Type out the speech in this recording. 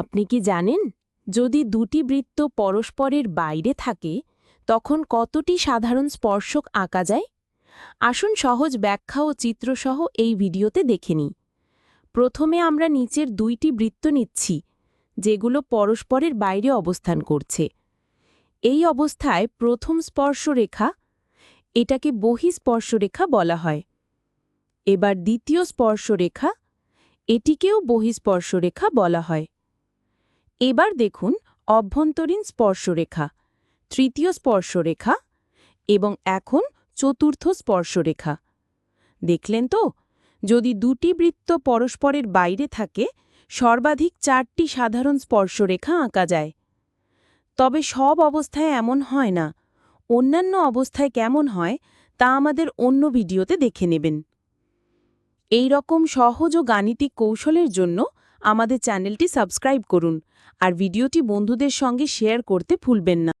আপনি কি জানেন, যদি দুটি বৃত্ত পরস্পরের বাইরে থাকে, তখন কতটি সাধারণ স্পর্শক আঁকা যায়? আসুন সহজ ব্যাখ্যা ও চিত্রসহ এই ভিডিওতে দেখে নিই। প্রথমে আমরা নিচের দুইটি বৃত্ত নিচ্ছি, যেগুলো পরস্পরের বাইরে অবস্থান করছে। এই অবস্থায় প্রথম স্পর্শরেখা, এটাকে বহিঃস্পর্শরেখা বলা হয়। এবার দ্বিতীয় স্পর্শরেখা, এটিকেও বহিঃস্পর্শরেখা বলা হয়। এবার দেখুন অভ্যন্তরীণ স্পর্শরেখা, তৃতীয় স্পর্শরেখা এবং এখন চতুর্থ স্পর্শরেখা। দেখলেন তো? যদি দুটি বৃত্ত পরস্পরের বাইরে থাকে, সর্বাধিক চারটি সাধারণ স্পর্শরেখা আঁকা যায়। তবে সব অবস্থায় এমন হয় না। অন্যান্য অবস্থায় কেমন হয়, তা আমাদের অন্য ভিডিওতে দেখে নেবেন। এই রকম সহজ ও গাণিতিক কৌশলের জন্য আমাদের চ্যানেলটি সাবস্ক্রাইব করুন আর ভিডিওটি বন্ধুদের সঙ্গে শেয়ার করতে ভুলবেন না।